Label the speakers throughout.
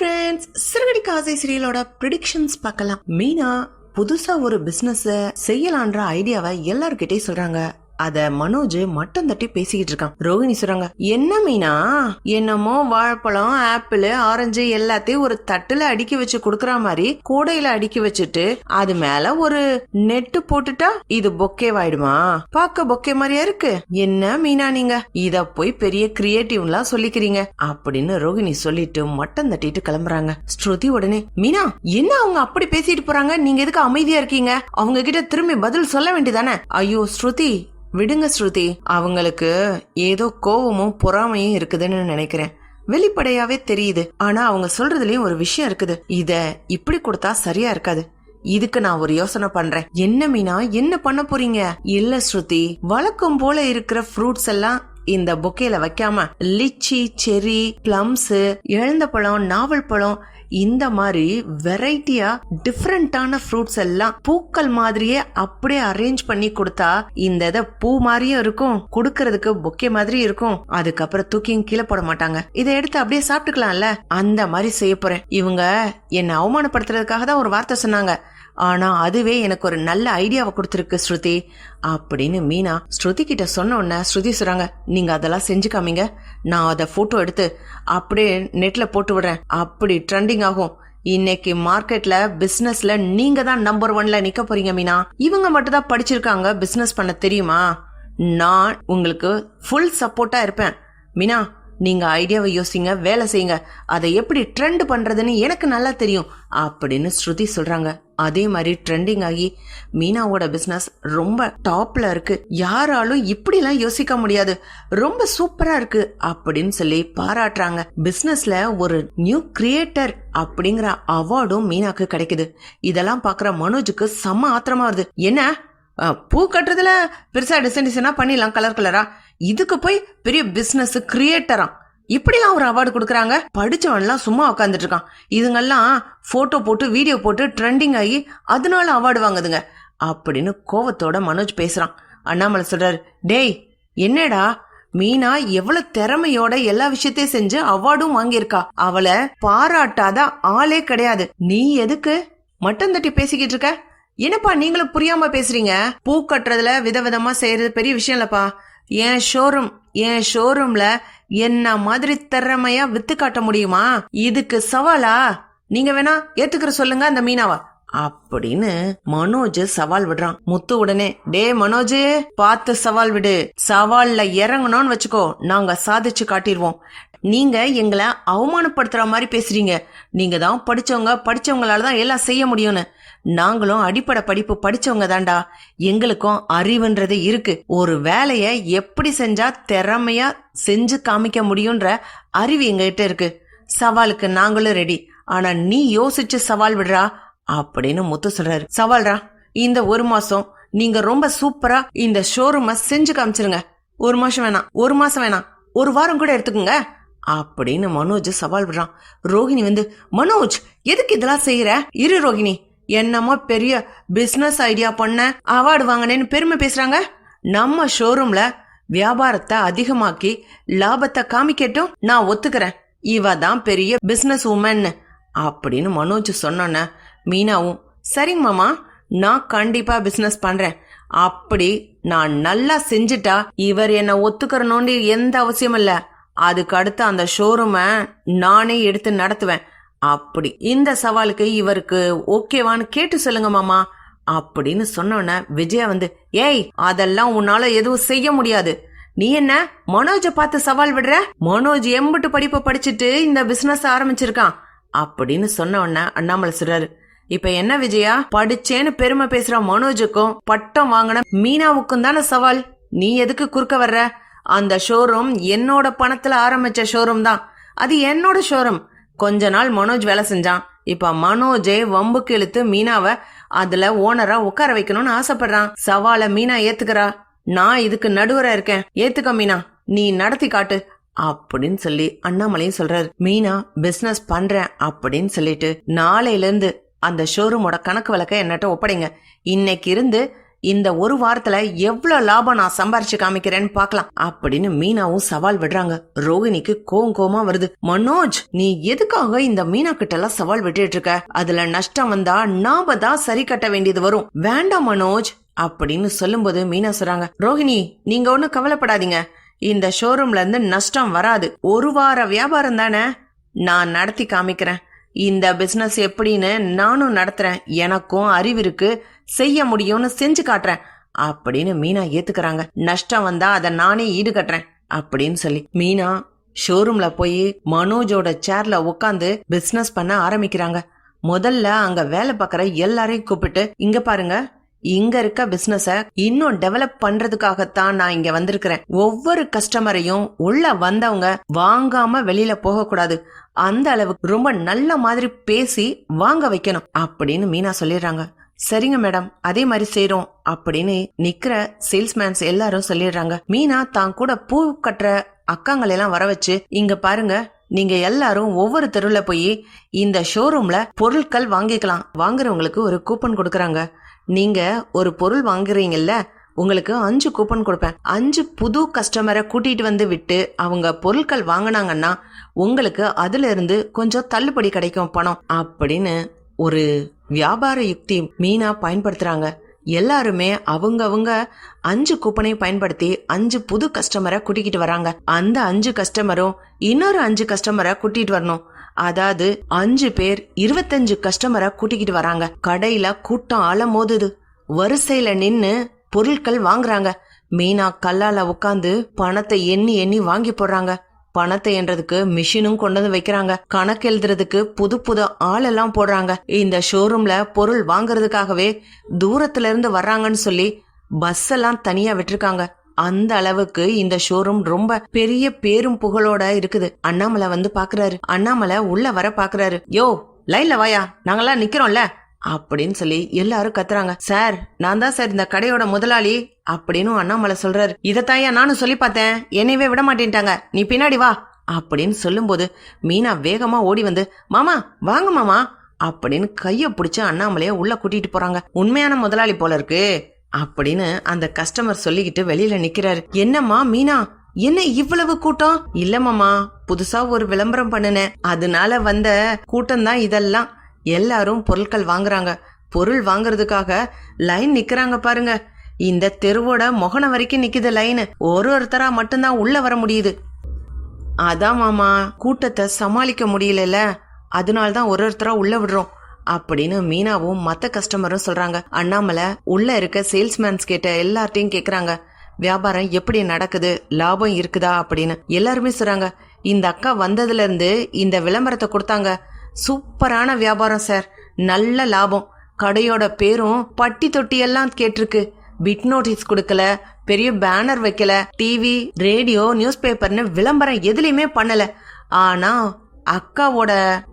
Speaker 1: Friends சிறுகடி காசை சீரியலோட predictions பார்க்கலாம். மீனா புதுசா ஒரு பிசினஸ் செய்யலான்ற ஐடியாவை எல்லார்கிட்டயும் சொல்றாங்க. அத மனோஜ் மட்டம் தட்டி பேசிக்கிட்டு இருக்கான். ரோகிணி சொல்றாங்க என்ன மீனா? என்னமோ வாழைப்பழம் ஆப்பிள் ஆரஞ்சு எல்லாத்தையும் ஒரு தட்டுல அடுக்கி வச்சு குடுக்கற மாதிரி கூடையில அடுக்கி வச்சுட்டு அது மேல ஒரு நெட்டு போட்டுட்டா இது பொக்கேவாயிடுமா? பார்க்க பொக்கே மாதிரியா இருக்கு. என்ன மீனா நீங்க? இத போய் பெரிய கிரியேட்டிவ்லாம் சொல்லிக்கிறீங்க. அப்படின்னு ரோகிணி சொல்லிட்டு மட்டம் தட்டிட்டு கிளம்புறாங்க. ஸ்ருதி உடனே மீனா என்ன அவங்க அப்படி பேசிட்டு போறாங்க? நீங்க எதுக்கு அமைதியா இருக்கீங்க? அவங்க கிட்ட திரும்பி பதில் சொல்ல வேண்டியதானே? ஐயோ ஸ்ருதி விடுங்க ஸ்ருதி அவங்களுக்கு ஏதோ கோவமும் பொறாமையும் இருக்குதுன்னு நினைக்கிறேன். வெளிப்படையாவே தெரியுது. ஆனா அவங்க சொல்றதுலயும் ஒரு விஷயம் இருக்குது. இத இப்படி கொடுத்தா சரியா இருக்காது. இதுக்கு நான் ஒரு யோசனை பண்றேன். என்ன மீனா என்ன பண்ண போறீங்க? இல்ல ஸ்ருதி வழக்கம் போல இருக்கிற ஃப்ரூட்ஸ் எல்லாம் இந்த பொக்கேல வைக்காம லிச்சி செரி பிளம்ஸ் இழந்த பழம் நாவல் பழம் இந்த மாதிரி வெரைட்டியா டிஃப்ரெண்டான ஃப்ரூட்ஸ் எல்லாம் பூக்கள் மாதிரியே அப்படியே அரேஞ்ச் பண்ணி கொடுத்தா இந்த இதை பூ மாதிரியும் இருக்கும் கொடுக்கறதுக்கு பொக்கே மாதிரி இருக்கும். அதுக்கப்புறம் தூக்கியும் கீழே போட மாட்டாங்க. இதை எடுத்து அப்படியே சாப்பிட்டுக்கலாம்ல. அந்த மாதிரி செய்ய போறேன். இவங்க என்னை அவமானப்படுத்துறதுக்காக தான் ஒரு வார்த்தை சொன்னாங்க. ஆனா அதுவே எனக்கு ஒரு நல்ல ஐடியாவை கொடுத்துருக்கு ஸ்ருதி. அப்படின்னு மீனா ஸ்ருதி கிட்ட சொன்ன உடனே ஸ்ருதி சொல்றாங்க நீங்க அதெல்லாம் செஞ்சு காமிங்க நான் அதை போட்டோ எடுத்து அப்படியே நெட்ல போட்டு விடுறேன். அப்படி ட்ரெண்டிங் ஆகும். இன்னைக்கு மார்க்கெட்ல பிசினஸ்ல நீங்க தான் நம்பர் ஒன்ல நிக்க போறீங்க மீனா. இவங்க மட்டும் தான் படிச்சிருக்காங்க பிசினஸ் பண்ண தெரியுமா? நான் உங்களுக்கு ஃபுல் சப்போர்ட்டா இருப்பேன். மீனா நீங்க ஐடியாவை யோசிங்க வேலை செய்யுங்க. அதை எப்படி ட்ரெண்ட் பண்றதுன்னு எனக்கு நல்லா தெரியும். அப்படின்னு ஸ்ருதி சொல்றாங்க. அதே மாதிரி ட்ரெண்டிங் ஆகி மீனாவோட பிஸ்னஸ் ரொம்ப டாப்ல இருக்கு. யாராலும் இப்படிலாம் யோசிக்க முடியாது. ரொம்ப சூப்பரா இருக்கு அப்படின்னு சொல்லி பாராட்டுறாங்க. பிஸ்னஸில் ஒரு நியூ கிரியேட்டர் அப்படிங்கிற அவார்டும் மீனாக்கு கிடைக்குது. இதெல்லாம் பாக்குற மனோஜுக்கு செம்ம ஆத்திரமா வருது. என்ன? பூ கட்டுறதுல பெருசா டிசைன் டிசைனா பண்ணிடலாம் கலர் கலரா இதுக்கு போய் பெரிய பிசினஸ் கிரியேட்டரா இப்படிலாம் ஒரு அவார்டு கொடுக்குறாங்க? படிச்சவன்லாம் சும்மா உட்காந்துட்டு இருக்கான். இதுங்கெல்லாம் போட்டோ போட்டு வீடியோ போட்டு ட்ரெண்டிங் ஆகி அதனால அவார்டு வாங்குதுங்க. அப்படின்னு கோவத்தோட மனோஜ் பேசுறான். அண்ணாமலை சொல்றாரு டேய் என்னடா? மீனா எவ்வளவு திறமையோட எல்லா விஷயத்தையும் செஞ்சு அவார்டும் வாங்கியிருக்கா. அவளை பாராட்டாத ஆளே கிடையாது. நீ எதுக்கு மட்டம் தட்டி பேசிக்கிட்டு இருக்க? என்னப்பா நீங்களும் புரியாம பேசுறீங்க? பூ கட்டுறதுல விதவிதமா செய்யறது பெரிய விஷயம் இல்லப்பா. என் ஷோரூம் என் ஷோரூம்ல என்ன மாதிரி திறமையா வித்து காட்ட முடியுமா? இதுக்கு சவாலா? நீங்க வேணா ஏத்துக்கிற சொல்லுங்க அந்த மீனாவா. அப்படின்னு மனோஜ் சவால் விடுறான். முத்து உடனே டே மனோஜ் பார்த்து சவால் விடு. சவால்ல இறங்கணும்னு வச்சுக்கோ. நாங்க சாதிச்சு காட்டிடுவோம் நீங்க எங்களை அவமானப்படுத்துற மாதிரி பேசுறீங்க. நீங்க தான் படிச்சவங்க படிச்சவங்களால தான் எல்லாம் செய்ய முடியும்னு. நாங்களும் அடிப்படை படிப்பு படிச்சவங்க தான்டா எங்களுக்கும் அறிவுன்றது இருக்கு. ஒரு வேலைய எப்படி செஞ்சா திறமையா செஞ்சு காமிக்க முடியும்ன்ற அறிவு எங்ககிட்ட இருக்கு. சவாலுக்கு நாங்களும் ரெடி ஆனா நீ யோசிச்சு சவால் விடுறா அப்படின்னு முத்து சொல்றாரு. சவால்ரா இந்த ஒரு மாசம் நீங்க ரொம்ப சூப்பரா இந்த ஷோரூமை செஞ்சு காமிச்சிருங்க. ஒரு மாசம் வேணாம் ஒரு மாசம் வேணாம் ஒரு வாரம் கூட எடுத்துக்கோங்க அப்படின்னு மனோஜ் சவால் விடுறான். ரோகிணி வந்து மனோஜ் எதுக்கு இதெல்லாம் செய்யற? இரு ரோகிணி என்னமோ பெரிய பிசினஸ் ஐடியா பண்ண அவார்டு வாங்கினேன்னு பெருமை பேசுறாங்க. நம்ம ஷோரூம்ல வியாபாரத்தை அதிகமாக்கி லாபத்தை காமிக்கட்டும் நான் ஒத்துக்கிறேன். இவ தான் பெரிய பிசினஸ் உமன் அப்படின்னு மனோஜ் சொன்னோன்ன மீனாவும் சரிங்க மாமா நான் கண்டிப்பா பிசினஸ் பண்றேன். அப்படி நான் நல்லா செஞ்சுட்டா இவர் என்ன ஒத்துக்கிறனோன்னு எந்த அவசியம் இல்ல. அதுக்கு அடுத்து அந்த ஷோரூமை நானே எடுத்து நடத்துவேன். அப்படி. இந்த சவாலுக்கு இவருக்கு ஓகேவான்னு கேட்டு சொல்லுங்க மாமா. அப்படின்னு சொன்னோன்ன விஜயா வந்து ஏய் அதெல்லாம் உன்னால எதுவும் செய்ய முடியாது. நீ என்ன மனோஜ பார்த்து சவால் விடுற? மனோஜ் எம்பிட்டு படிப்பு படிச்சுட்டு இந்த பிசினஸ் ஆரம்பிச்சிருக்கான். அப்படின்னு சொன்ன உடனே அண்ணாமலை சொல்றாரு இப்ப என்ன விஜயா? படிச்சேன்னு பெருமை பேசுற மனோஜுக்கும் பட்டம் வாங்கின மீனாவுக்கும் தானே சவால்? நீ எதுக்கு குறுக்க வர்ற? அந்த ஷோரூம் என்னோட பணத்துல ஆரம்பிச்ச ஷோரூம் தான். அது என்னோட ஷோரூம் கொஞ்ச நாள் மனோஜ் வேலை செஞ்சான். இப்ப மனோஜே வம்புக்கு இழுத்து மீனாவை அதுல ஓனரா உட்கார வைக்கணும்னு ஆசைப்படுறான். சவாலை மீனா ஏத்துக்கிறா. நான் இதுக்கு நடுவரா இருக்கேன். ஏத்துக்க மீனா. நீ நடத்தி காட்டு. அப்படின்னு சொல்லி அண்ணாமலையும் சொல்றாரு. மீனா பிசினஸ் பண்றேன் அப்படின்னு சொல்லிட்டு நாளையில இருந்து அந்த ஷோரூமோட கணக்கு வழக்க என்னட்ட ஒப்படைங்க. இன்னைக்கு இருந்து இந்த ஒரு வாரத்துல எவ்வளவு லாபம் நான் சம்பாரிச்சு காமிக்கிறேன்னு பாக்கலாம் அப்படின்னு மீனாவும் சவால் விடுறாங்க. ரோகிணிக்கு கோவம் கோமா வருது. மனோஜ் நீ எதுக்காக இந்த மீனா கிட்ட எல்லாம் சவால் விட்டுட்டு இருக்க? அதுல நஷ்டம் வந்தா நாம தான் சரி கட்ட வேண்டியது வரும். வேண்டாம் மனோஜ் அப்படின்னு சொல்லும்போது மீனா சொல்றாங்க. ரோஹிணி நீங்க ஒன்னும் கவலைப்படாதீங்க. இந்த ஷோரூம்ல இருந்து நஷ்டம் வராது. ஒரு வார வியாபாரம் தானே நான் நடத்தி காமிக்கிறேன். இந்த பிஸ்னஸ் எப்படின்னு நானும் நடத்துறேன். எனக்கும் அறிவு இருக்கு. செய்ய முடியும்னு செஞ்சு காட்டுறேன். அப்படின்னு மீனா ஏத்துக்கிறாங்க. நஷ்டம் வந்தா அதை நானே ஈடுகட்டுறேன் அப்படின்னு சொல்லி. மீனா ஷோரூம்ல போய் மனோஜோட சேர்ல உட்காந்து பிசினஸ் பண்ண ஆரம்பிக்கிறாங்க. முதல்ல அங்க வேலை பார்க்கற எல்லாரையும் கூப்பிட்டு இங்க பாருங்க இங்க இருக்க பிசினஸ இன்னும் டெவலப் பண்றதுக்காகத்தான் நான் இங்க வந்திருக்கிறேன். ஒவ்வொரு கஸ்டமரையும் உள்ள வந்தவங்க வாங்காம வெளியில போக கூடாது அந்த அளவுக்கு ரொம்ப நல்ல மாதிரி பேசி வாங்க வைக்கணும் அப்படின்னு மீனா சொல்லிடுறாங்க. சரிங்க மேடம் அதே மாதிரி செய்யறோம் அப்படின்னு நிக்கிற சேல்ஸ்மேன்ஸ் எல்லாரும் சொல்லிடுறாங்க. மீனா தான் கூட பூ கட்டுற அக்காங்களை எல்லாம் வர வச்சு இங்க பாருங்க நீங்க எல்லாரும் ஒவ்வொரு தெருவுல போய் இந்த ஷோரூம்ல பொருட்கள் வாங்கிக்கலாம். வாங்குறவங்களுக்கு ஒரு கூப்பன் கொடுக்கறாங்க. நீங்க ஒரு பொருள் வாங்குறீங்கல்ல உங்களுக்கு அஞ்சு கூப்பன் கொடுப்பேன். அஞ்சு புது கஸ்டமரை கூட்டிட்டு வந்து விட்டு அவங்க பொருட்கள் வாங்கினாங்கன்னா உங்களுக்கு அதுல இருந்து கொஞ்சம் தள்ளுபடி கிடைக்கும் பணம். அப்படின்னு ஒரு வியாபார யுக்தி மீனா பயன்படுத்துறாங்க. எல்லாருமே அவங்கவுங்க அஞ்சு கூப்பனை பயன்படுத்தி அஞ்சு புது கஸ்டமரை கூட்டிக்கிட்டு வராங்க. அந்த அஞ்சு கஸ்டமரும் இன்னொரு அஞ்சு கஸ்டமரை கூட்டிட்டு வரணும். அதாவது அஞ்சு பேர் இருபத்தஞ்சு கஸ்டமரை கூட்டிக்கிட்டு வராங்க. கடையில கூட்டம் அலமோதுது. வரிசையில நின்னு பொருட்கள் வாங்குறாங்க. மீனா கல்லால உட்காந்து பணத்தை எண்ணி எண்ணி வாங்கி போடுறாங்க. பணத்தை என்றதுக்கு மிஷினும் கொண்டு வந்து வைக்கிறாங்க. கணக்கு எழுதுறதுக்கு புது புது ஆளெல்லாம் போடுறாங்க. இந்த ஷோரூம்ல பொருள் வாங்குறதுக்காகவே தூரத்துல இருந்து வர்றாங்கன்னு சொல்லி பஸ் எல்லாம் தனியா விட்டிருக்காங்க. அந்த அளவுக்கு இந்த ஷோரூம் ரொம்ப பெரிய பேரும் புகழோட இருக்குது. அண்ணாமலை வந்து பாக்குறாரு. அண்ணாமலை உள்ள வர பாக்குறாரு. யோ லைன்ல வாயா. நாங்கெல்லாம் நிக்கிறோம்ல. அப்படின்னு சொல்லி எல்லாரும் கத்துறாங்க. சார் நான் தான் சார் இந்த கடையோட முதலாளி. அப்படின்னு அண்ணாமலை சொல்றாரு. இதத்தாயா நானும் சொல்லி பார்த்தேன். என்னையவே விட மாட்டேன்ட்டாங்க. நீ பின்னாடி வா. அப்படின்னு சொல்லும்போது மீனா வேகமா ஓடி வந்து மாமா வாங்க மாமா. அப்படின்னு கைய பிடிச்சு அண்ணாமலைய உள்ள கூட்டிட்டு போறாங்க. உண்மையான முதலாளி போல இருக்கு. அப்படின்னு அந்த கஸ்டமர் சொல்லிக்கிட்டு வெளியில நிக்கிறாரு. என்னம்மா மீனா என்ன இவ்வளவு கூட்டம்? இல்ல மாமா புதுசா ஒரு விளம்பரம் பண்ணுனேன். அதனால வந்த கூட்டம் தான் இதெல்லாம். எல்லாரும் பொருட்கள் வாங்குறாங்க. பொருள் வாங்குறதுக்காக லைன் நிக்கிறாங்க பாருங்க. இந்த தெருவோட மொகன வரைக்கும் நிக்குது லைனு ஒரு ஒருத்தரா மட்டும்தான் உள்ள வர முடியுது. அதான் மாமா கூட்டத்தை சமாளிக்க முடியலல்ல அதனால தான் ஒரு ஒருத்தரா உள்ள விடுறோம். அப்படின்னு மீனாவும் மத்த கஸ்டமரும் சொல்றாங்க. அண்ணாமலை உள்ள இருக்க சேல்ஸ்மேன்ஸ் கிட்ட எல்லார்ட்டையும் கேக்குறாங்க. வியாபாரம் எப்படி நடக்குது? லாபம் இருக்குதா? அப்படின்னு எல்லாருமே சொல்றாங்க. இந்த அக்கா வந்ததுல இருந்து இந்த விளம்பரத்தை கொடுத்தாங்க. சூப்பரான வியாபாரம் சார். நல்ல லாபம். கடையோட பேரும் பட்டி தொட்டி எல்லாம் கேட்டிருக்கு. பிட் நோட்டீஸ் கொடுக்கல பெரிய பேனர் வைக்கல டிவி ரேடியோ நியூஸ் பேப்பர்னு விளம்பரம் எதுலையுமே பண்ணல. ஆனா அக்காவோட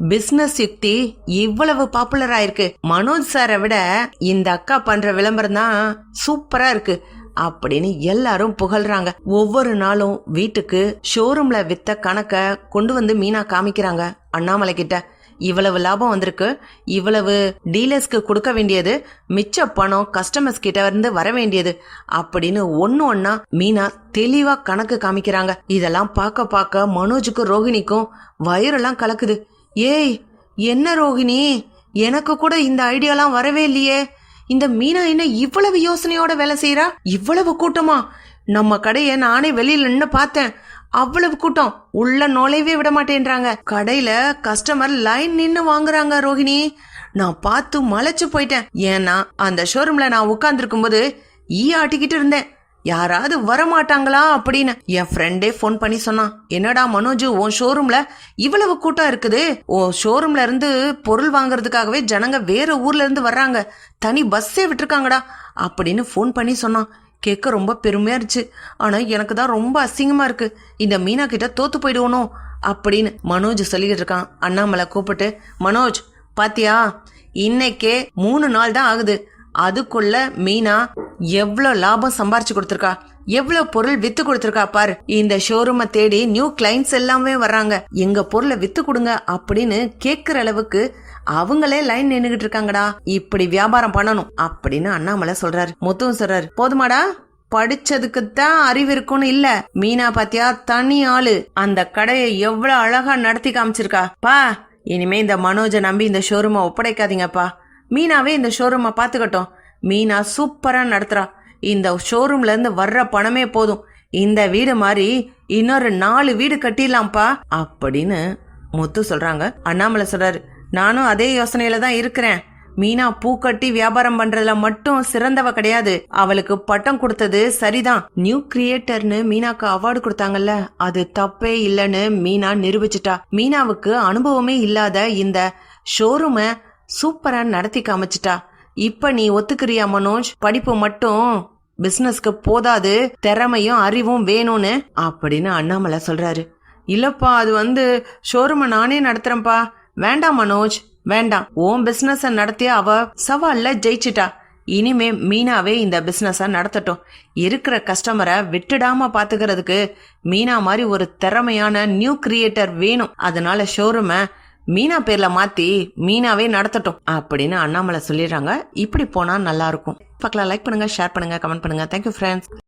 Speaker 1: பிசினஸ் யுக்தி இவ்வளவு பாப்புலர் ஆயிருக்கு. மனோஜ் சாரை விட இந்த அக்கா பண்ற விளம்பரம் தான் சூப்பரா இருக்கு அப்படின்னு எல்லாரும் புகழ்றாங்க. ஒவ்வொரு நாளும் வீட்டுக்கு ஷோரூம்ல வித்த கணக்க கொண்டு வந்து மீனா காமிக்கிறாங்க அண்ணாமலை கிட்ட. இவ்வளவு லாபம் வந்திருக்கு. இவ்வளவு டீலர்ஸ்க்கு கொடுக்க வேண்டியது மிச்ச பணம் கஸ்டமர்ஸ் கிட்ட இருந்து வர வேண்டியது அப்படின்னு ஒன்னு ஒன்னா மீனா தெளிவா கணக்கு காமிக்கிறாங்க. இதெல்லாம் பார்க்க பார்க்க மனோஜுக்கும் ரோஹிணிக்கும் வயிறெல்லாம் கலக்குது. ஏய் என்ன ரோஹிணி எனக்கு கூட இந்த ஐடியாலாம் வரவே இல்லையே. இந்த மீனா என்ன இவ்வளவு யோசனையோட வேலை செய்யறா இவ்வளவு கூட்டமா? நம்ம கடையை நானே வெளியில நின்று பார்த்தேன். அவ்வளவு கூட்டம். உள்ள நுழையவே விட மாட்டேன்றாங்க கடையில கஸ்டமர் லைன் நின்னு வாங்குறாங்க ரோஹிணி. நான் பார்த்து மலைச்சு போயிட்டேன். ஏன்னா அந்த ஷோரூம்ல நான் உட்கார்ந்துருக்கும் போது ஈ ஆட்டிக்கிட்டு இருந்தேன். யாராவது வரமாட்டாங்களா அப்படின்னு. என் ஃப்ரெண்டே ஃபோன் பண்ணி சொன்னான். என்னடா மனோஜ் உன் ஷோரூம்ல இவ்வளவு கூட்டம் இருக்குது. உன் ஷோரூம்ல இருந்து பொருள் வாங்குறதுக்காகவே ஜனங்க வேற ஊர்ல இருந்து வர்றாங்க. தனி பஸ்ஸே விட்டுருக்காங்கடா. அப்படின்னு ஃபோன் பண்ணி சொன்னான். கேட்க ரொம்ப பெருமையா இருந்துச்சு. ஆனா எனக்கு தான் ரொம்ப அசிங்கமா இருக்கு. இந்த மீனா கிட்ட தோத்து போயிடுவோனோ? அப்படின்னு மனோஜ் சொல்லிக்கிட்டு இருக்கான். அண்ணாமலை கூப்பிட்டு மனோஜ் பாத்தியா? இன்னைக்கே மூணு நாள் தான் ஆகுது. அதுக்குள்ள மீனா எவ்வளோ லாபம் சம்பாரிச்சு கொடுத்துருக்கா? எவ்வளவு பொருள் வித்து கொடுத்துருக்கா பாரு. இந்த ஷோரூமை தேடி நியூ கிளைண்ட்ஸ் எல்லாமே வர்றாங்க. எங்க பொருளை வித்து கொடுங்க அப்படின்னு கேக்குற அளவுக்கு அவங்களே லைன் நின்னுகிட்டு இருக்காங்கடா. இப்படி வியாபாரம் பண்ணணும் அப்படின்னு அண்ணாமலை சொல்றாரு. முத்துவும் சொல்றாரு. போதுமாடா. படிச்சதுக்கு தான் அறிவு இருக்கும்னு இல்ல. மீனா பாத்தியா தனி ஆளு. அந்த கடையை எவ்வளவு அழகா நடத்தி காமிச்சிருக்கா. பா இனிமே இந்த மனோஜை நம்பி இந்த ஷோரூமை ஒப்படைக்காதீங்கப்பா. மீனாவே இந்த ஷோரூமை பாத்துக்கட்டும். மீனா சூப்பரா நடத்துறா. இந்த ஷோரூம்லேருந்து வர்ற பணமே போதும். இந்த வீடு மாதிரி இன்னொரு நாலு வீடு கட்டிடலாம்ப்பா அப்படின்னு முத்து சொல்கிறாங்க அண்ணாமலை சொல்கிறாரு நானும் அதே யோசனையில தான் இருக்கிறேன். மீனா பூ கட்டி வியாபாரம் பண்றதுல மட்டும் சிறந்தவ கிடையாது. அவளுக்கு பட்டம் கொடுத்தது சரிதான். நியூ கிரியேட்டர்னு மீனாக்கு அவார்டு கொடுத்தாங்கல்ல அது தப்பே இல்லைன்னு மீனா நிரூபிச்சிட்டா. மீனாவுக்கு அனுபவமே இல்லாத இந்த ஷோரூமை சூப்பரா நடத்தி காமிச்சிட்டா. இப்ப நீ ஒத்துக்கிறியா மனோஜ்? படிப்பு மட்டும் பிசினஸ்க்கு போதாது திறமையும் அறிவும் வேணும்னு அப்படின்னு அண்ணாமலை சொல்றாரு. இல்லப்பா அது வந்து ஷோரூமை நானே நடத்துறேன்ப்பா. வேண்டாம் மனோஜ் வேண்டாம். ஓன் பிசினஸ் நடத்திய அவ சவால்ல ஜெயிச்சிட்டா. இனிமே மீனாவே இந்த பிசினஸ நடத்தட்டும். இருக்கிற கஸ்டமரை விட்டுடாம பாத்துக்கிறதுக்கு மீனா மாதிரி ஒரு திறமையான நியூ கிரியேட்டர் வேணும். அதனால ஷோரூமை மீனா பேர்ல மாத்தி மீனாவே நடத்தட்டும் அப்படின்னு அண்ணாமலை சொல்லிடுறாங்க. இப்படி போனா நல்லா இருக்கும். பார்க்கலாம். லைக் பண்ணுங்க ஷேர் பண்ணுங்க கமெண்ட் பண்ணுங்க. Thank you friends